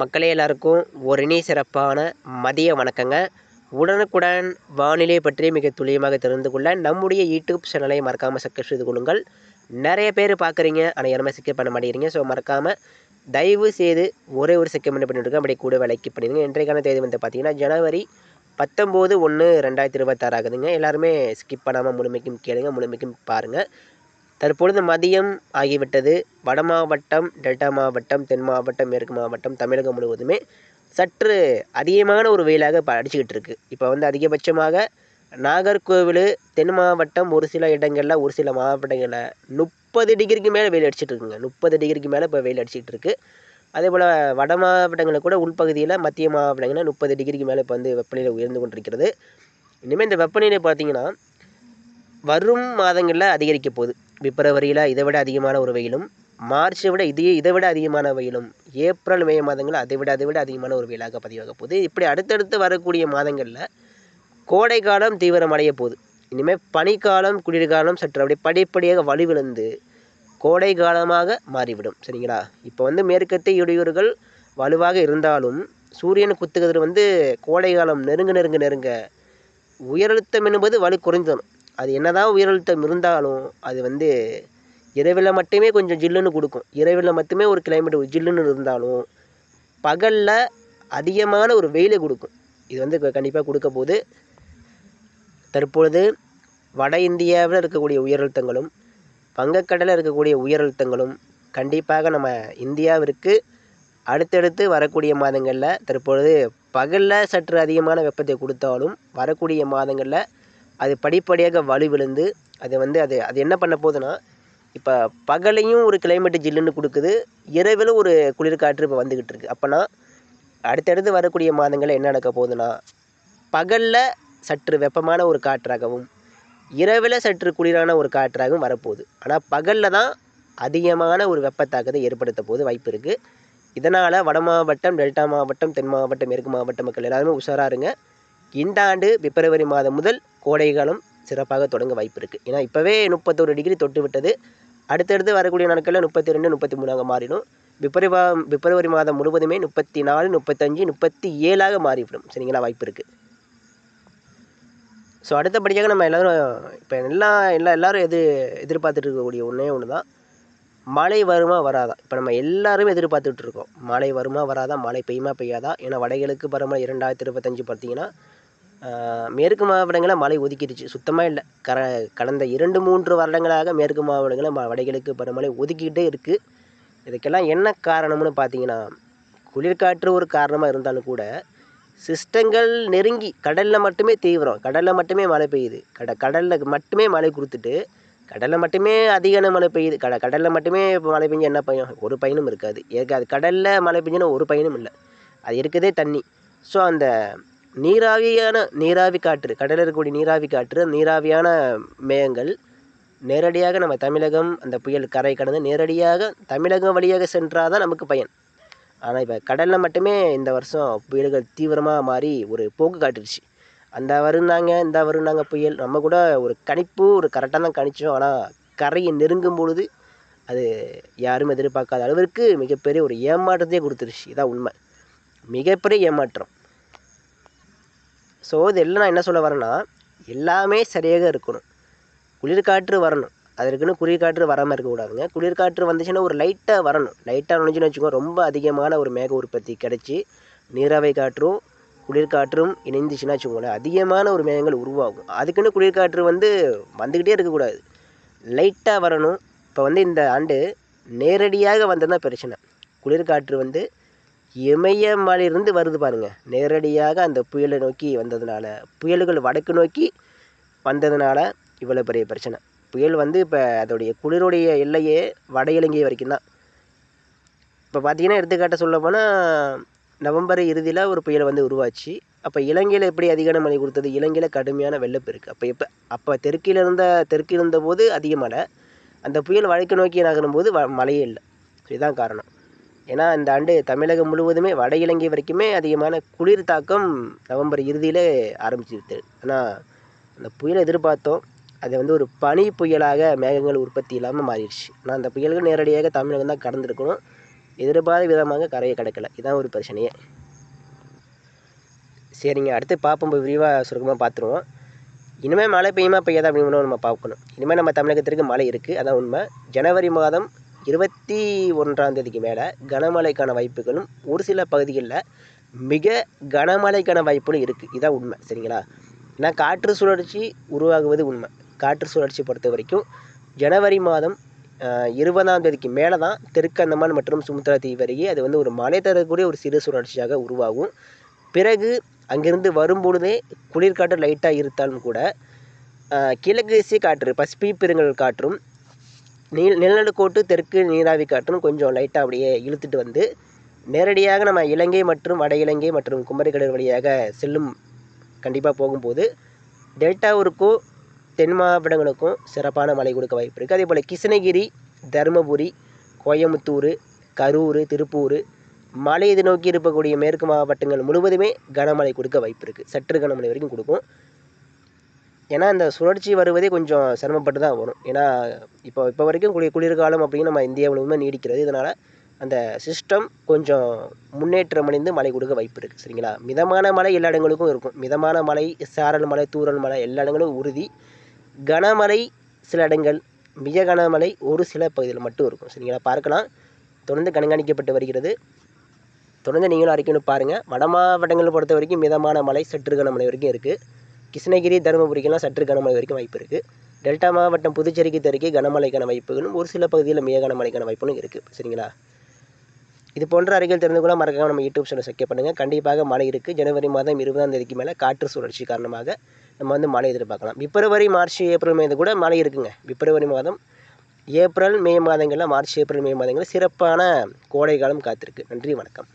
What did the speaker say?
மக்களே எல்லாருக்கும் ஒரு இணை சிறப்பான மதிய வணக்கங்க. உடனுக்குடன் வானிலை பற்றி மிக துல்லியமாக தெரிந்து கொள்ள நம்முடைய யூடியூப் சேனலை மறக்காமல் சப்ஸ்கிரைப் செய்து கொள்ளுங்கள். நிறைய பேர் பார்க்குறீங்க ஆனால் யாருமே சப்ஸ்கிரைப் பண்ண மாட்டேங்கிறீங்க. ஸோ மறக்காமல் தயவு செய்து ஒரே ஒரு செகண்ட் பண்ணி பண்ணிட்டு அப்படி கூட விலைக்கு பண்ணிடுங்க. இன்றைக்கான தேதி வந்து பார்த்தீங்கன்னா ஜனவரி பத்தொம்போது ஒன்று ரெண்டாயிரத்தி இருபத்தாறு ஆகுதுங்க. எல்லாருமே ஸ்கிப் பண்ணாமல் முழுமைக்கும் கேளுங்க முழுமைக்கும் பாருங்கள் தற்பொழுது மதியம் ஆகிவிட்டது. வட மாவட்டம் டெல்டா மாவட்டம் தென் மாவட்டம் மேற்கு மாவட்டம் தமிழகம் முழுவதுமே சற்று அதிகமான ஒரு வெயிலாக இப்போ அடிச்சுக்கிட்டு இருக்கு. இப்போ வந்து அதிகபட்சமாக நாகர்கோவில் தென் மாவட்டம் ஒரு சில இடங்களில் ஒரு சில மாவட்டங்களில் முப்பது டிகிரிக்கு மேலே வெயில் அடிச்சுட்டு இருக்குங்க. முப்பது டிகிரிக்கு மேலே இப்போ வெயில் அடிச்சுட்டு இருக்கு. அதே போல் வட மாவட்டங்களில் கூட உள்பகுதியில் மத்திய மாவட்டங்களில் முப்பது டிகிரிக்கு மேலே இப்போ வந்து வெப்பநிலை உயர்ந்து கொண்டிருக்கிறது. இனிமேல் இந்த வெப்பநிலை பார்த்தீங்கன்னா வரும் மாதங்களில் அதிகரிக்க போகுது. பிப்ரவரியில் இதை விட அதிகமான ஒரு வெயிலும் மார்ச்சை விட இதையே இதை விட அதிகமான வெயிலும் ஏப்ரல் மே மாதங்களில் அதை விட அதை விட அதிகமான ஒரு வெயிலாக பதிவாக போகுது. இப்படி அடுத்தடுத்து வரக்கூடிய மாதங்களில் கோடைக்காலம் தீவிரமடைய போகுது. இனிமேல் பனிக்காலம் குளிர்காலம் சற்று அப்படியே படிப்படியாக வலுவிழந்து கோடை காலமாக மாறிவிடும். சரிங்களா? இப்போ வந்து மேற்கத்திய இடையூறுகள் வலுவாக இருந்தாலும் சூரியன் குத்துகதிர் வந்து கோடை காலம் நெருங்க நெருங்க நெருங்க உயரழுத்தம் என்பது வலு குறைந்தணும் அது என்னதான் உயிரழுத்தம் இருந்தாலும் அது வந்து இரவில் மட்டுமே கொஞ்சம் ஜில்லுன்னு கொடுக்கும். இரவில் மட்டுமே ஒரு கிளைமேட் ஜில்லுன்னு இருந்தாலும் பகலில் அதிகமான ஒரு வெயிலை கொடுக்கும். இது வந்து கண்டிப்பாக கொடுக்க போகுது. தற்பொழுது வட இந்தியாவில் இருக்கக்கூடிய உயரழுத்தங்களும் வங்கக்கடலில் இருக்கக்கூடிய உயரழுத்தங்களும் கண்டிப்பாக நம்ம இந்தியாவிற்கு அடுத்தடுத்து வரக்கூடிய மாதங்களில் தற்பொழுது பகலில் சற்று அதிகமான வெப்பத்தை கொடுத்தாலும் வரக்கூடிய மாதங்களில் அது படிப்படியாக வலுவிழுந்து அது வந்து அது அது என்ன பண்ண போகுதுன்னா இப்போ பகலையும் ஒரு கிளைமேட்டு ஜில்லுன்னு கொடுக்குது இரவிலும் ஒரு குளிர்காற்று இப்போ வந்துக்கிட்டு இருக்குது அப்போனா அடுத்தடுத்து வரக்கூடிய மாதங்களில் என்ன நடக்க போகுதுன்னா பகலில் சற்று வெப்பமான ஒரு காற்றாகவும் இரவில் சற்று குளிரான ஒரு காற்றாகவும் வரப்போகுது. ஆனால் பகலில் தான் அதிகமான ஒரு வெப்பத்தாக்கத்தை ஏற்படுத்த போது வாய்ப்பு இருக்குது இதனால் வட மாவட்டம் டெல்டா மாவட்டம் தென் மாவட்டம் மேற்கு மாவட்ட மக்கள் எல்லாருமே உஷாராக இருங்க. இந்த ஆண்டு பிப்ரவரி மாதம் முதல் கோடை காலம் சிறப்பாக தொடங்க வாய்ப்பு இருக்குது ஏன்னா இப்போவே முப்பத்தொரு டிகிரி தொட்டு விட்டது. அடுத்தடுத்து வரக்கூடிய நாட்களில் முப்பத்தி ரெண்டு முப்பத்தி மூணாக மாறிடும். பிப்ரவா பிப்ரவரி மாதம் முழுவதுமே முப்பத்தி நாலு முப்பத்தஞ்சு முப்பத்தி ஏழாக மாறிவிடும். சரிங்களா? வாய்ப்பு இருக்குது ஸோ அடுத்தபடியாக நம்ம எல்லோரும் இப்போ எல்லா எல்லா எல்லோரும் எது எதிர்பார்த்துட்டு இருக்கக்கூடிய ஒன்றே ஒன்று தான் மழை வருமா வராதா? இப்போ நம்ம எல்லாருமே எதிர்பார்த்துட்டு இருக்கோம். மழை வருமா வராதா? மழை பெய்யுமா பெய்யாதா? ஏன்னா வடகிழக்கு பருவமழை இரண்டாயிரத்தி இருபத்தஞ்சு பார்த்தீங்கன்னா மேற்கு மாவட்டங்களில் மழை ஒதுக்கிடுச்சு. சுத்தமாக இல்லை. கர கடந்த இரண்டு மூன்று வருடங்களாக மேற்கு மாவட்டங்களில் ம வடகிழக்கு பருவமழை ஒதுக்கிக்கிட்டே இருக்குது இதுக்கெல்லாம் என்ன காரணம்னு பார்த்தீங்கன்னா குளிர்காற்று ஒரு காரணமாக இருந்தாலும் கூட சிஸ்டங்கள் நெருங்கி கடலில் மட்டுமே தீவிரம் கடலில் மட்டுமே மழை பெய்யுது. கட கடலில் மட்டுமே மழை கொடுத்துட்டு கடலில் மட்டுமே அதிகான மழை பெய்யுது. கட கடலில் மட்டுமே இப்போ மழை பெஞ்சு என்ன பயன்? ஒரு பயனும் இருக்காது. இருக்காது கடலில் மழை பெஞ்சுன்னா ஒரு பயனும் இல்லை. அது இருக்குதே தண்ணி. ஸோ அந்த நீராவியான நீராவி காற்று கடலில் இருக்கக்கூடிய நீராவி காற்று நீராவியான மேகங்கள் நேரடியாக நம்ம தமிழகம் அந்த புயல் கரை கடந்து நேரடியாக தமிழகம் வழியாக சென்றால் தான் நமக்கு பயன். ஆனால் இப்போ கடலில் மட்டுமே இந்த வருஷம் புயல்கள் தீவிரமாக மாறி ஒரு போக்கு காட்டுருச்சு. அந்த வருந்தாங்க இந்த வருந்தாங்க புயல் நம்ம கூட ஒரு கணிப்பு ஒரு கரெக்டாக தான் கணிச்சோம். ஆனால் கரையை நெருங்கும் பொழுது அது யாரும் எதிர்பார்க்காத அளவிற்கு மிகப்பெரிய ஒரு ஏமாற்றத்தையே கொடுத்துருச்சு. இதான் உண்மை. மிகப்பெரிய ஏமாற்றம். ஸோ இதில் எல்லாம் நான் என்ன சொல்ல வரேன்னா எல்லாமே சரியாக இருக்கணும். குளிர்காற்று வரணும். அதற்குன்னு குளிர்காற்று வராமல் இருக்கக்கூடாதுங்க குளிர்காற்று வந்துச்சுன்னா ஒரு லைட்டாக வரணும். லைட்டாக நுழைஞ்சுன்னு வச்சுக்கோங்க ரொம்ப அதிகமான ஒரு மேக உற்பத்தி கிடச்சி நீராவை காற்றும் குளிர்காற்றும் இணைந்துச்சுன்னா வச்சுக்கோங்களேன் அதிகமான ஒரு மேகங்கள் உருவாகும். அதுக்குன்னு குளிர்காற்று வந்து வந்துக்கிட்டே இருக்கக்கூடாது லைட்டாக வரணும். இப்போ வந்து இந்த ஆண்டு நேரடியாக வந்தது தான் பிரச்சனை. குளிர்காற்று வந்து இமயமலையிலிருந்து வருது பாருங்கள் நேரடியாக அந்த புயலை நோக்கி வந்ததுனால புயல்கள் வடக்கு நோக்கி வந்ததுனால இவ்வளோ பெரிய பிரச்சனை. புயல் வந்து இப்போ அதோடைய குளிருடைய எல்லையே வட இலங்கை வரைக்கும் தான். இப்போ பார்த்தீங்கன்னா எடுத்துக்காட்ட சொல்ல போனால் நவம்பர் இறுதியில் ஒரு புயல் வந்து உருவாச்சு. அப்போ இலங்கையில் எப்படி அதிகான மழை கொடுத்தது? இலங்கையில் கடுமையான வெள்ளப்பெருக்கு அப்போ எப்போ? அப்போ தெற்கில் இருந்த தெற்கில் இருந்தபோது அதிக மழை. அந்த புயல் வடக்கு நோக்கி நகரும்போது வ மழையே இல்லை. இதுதான் காரணம். ஏன்னா இந்த ஆண்டு தமிழகம் முழுவதுமே வட இலங்கை வரைக்குமே அதிகமான குளிர் தாக்கம் நவம்பர் இறுதியில் ஆரம்பிச்சிருது ஆனால் அந்த புயலை எதிர்பார்த்தோம். அது வந்து ஒரு பனி புயலாக மேகங்கள் உற்பத்தி இல்லாமல் மாறிடுச்சு. ஆனால் அந்த புயல்கள் நேரடியாக தமிழகம் தான் கடந்திருக்கணும். எதிர்பாராத விதமாக கரையை கிடக்கலை. இதுதான் ஒரு பிரச்சனையே. சரிங்க அடுத்து பார்ப்போம். விரிவாக சுருக்கமாக பார்த்துருவோம். இனிமேல் மழை பெய்யுமா பெய்யாதா அப்படின்னு நம்ம பார்க்கணும். இனிமேல் நம்ம தமிழகத்திற்கு மழை இருக்குது அதான் உண்மை. ஜனவரி மாதம் இருபத்தி ஒன்றாம் தேதிக்கு மேலே கனமழைக்கான வாய்ப்புகளும் ஒரு சில பகுதிகளில் மிக கனமழைக்கான வாய்ப்புகளும் இருக்குது இதான் உண்மை. சரிங்களா? ஏன்னா காற்று சுழற்சி உருவாகுவது உண்மை. காற்று சுழற்சி பொறுத்த வரைக்கும் ஜனவரி மாதம் இருபதாம் தேதிக்கு மேலே தான் தெற்கு அந்தமான் மற்றும் சுமத்ரா தீவு அருகே அது வந்து ஒரு மழை தரக்கூடிய ஒரு சிறு சுழற்சியாக உருவாகும். பிறகு அங்கிருந்து வரும்பொழுதே குளிர்காற்று லைட்டாக இருந்தாலும் கூட கிழக்கு திசை காற்று பசிபிக் பெருங்கல் காற்றும் நீல் நிலநடுக்கோட்டு தெற்கு நீராவி காற்றும் கொஞ்சம் லைட்டாக அப்படியே இழுத்துட்டு வந்து நேரடியாக நம்ம இலங்கை மற்றும் வட இலங்கை மற்றும் குமரிக்கடல் வழியாக செல்லும் கண்டிப்பாக போகும்போது டெல்டாவிற்கும் தென் மாவட்டங்களுக்கும் சிறப்பான மழை கொடுக்க வாய்ப்பு இருக்குது அதே போல் கிருஷ்ணகிரி தருமபுரி கோயமுத்தூர் கரூர் திருப்பூர் மலை இது நோக்கி இருக்கக்கூடிய மேற்கு மாவட்டங்கள் முழுவதுமே கனமழை கொடுக்க வாய்ப்பு இருக்குது சற்று கனமழை வரைக்கும் கொடுக்கும். ஏன்னா இந்த சுழற்சி வருவதே கொஞ்சம் சிரமப்பட்டு தான் வரும் ஏன்னா இப்போ இப்போ வரைக்கும் குளிர் குளிர்காலம் அப்படின்னு நம்ம இந்தியா முழுவதுமே நீடிக்கிறது. இதனால் அந்த சிஸ்டம் கொஞ்சம் முன்னேற்றம் அடைந்து மழை கொடுக்க வாய்ப்பு இருக்குது சரிங்களா? மிதமான மழை எல்லா இடங்களுக்கும் இருக்கும். மிதமான மழை சாரல் மழை தூரல் மழை எல்லா இடங்களும் உறுதி. கனமழை சில இடங்கள் மிக கனமழை ஒரு சில பகுதியில் மட்டும் இருக்கும். சரிங்களா? பார்க்கலாம். தொடர்ந்து கண்காணிக்கப்பட்டு வருகிறது. தொடர்ந்து நீங்களும் அறிக்கைன்னு பாருங்கள் வட மாவட்டங்களை பொறுத்த வரைக்கும் மிதமான மழை சற்று கனமழை வரைக்கும் இருக்குது கிருஷ்ணகிரி தருமபுரிக்கெல்லாம் சற்று கனமழை வரைக்கும் வாய்ப்பு இருக்குது டெல்டா மாவட்டம் புதுச்சேரிக்கு தெற்கே கனமழைக்கான வாய்ப்புகளும் ஒரு சில பகுதியில் மிக கனமழைக்கான வாய்ப்புகளும் இருக்குது சரிங்களா? இது போன்ற அருகில் தெரிந்து கூட மறக்காம நம்ம யூடியூப் சேனல் செக்க பண்ணுங்கள் கண்டிப்பாக மழை இருக்குது ஜனவரி மாதம் இருபதாம் தேதிக்கு மேலே காற்று சுழற்சி காரணமாக நம்ம வந்து மழை எதிர்பார்க்கலாம். பிப்ரவரி மார்ச் ஏப்ரல் மேது கூட மழை இருக்குங்க. பிப்ரவரி மாதம் ஏப்ரல் மே மாதங்களில் மார்ச் ஏப்ரல் மே மாதங்களில் சிறப்பான கோடை காலம் காத்திருக்கு. நன்றி வணக்கம்.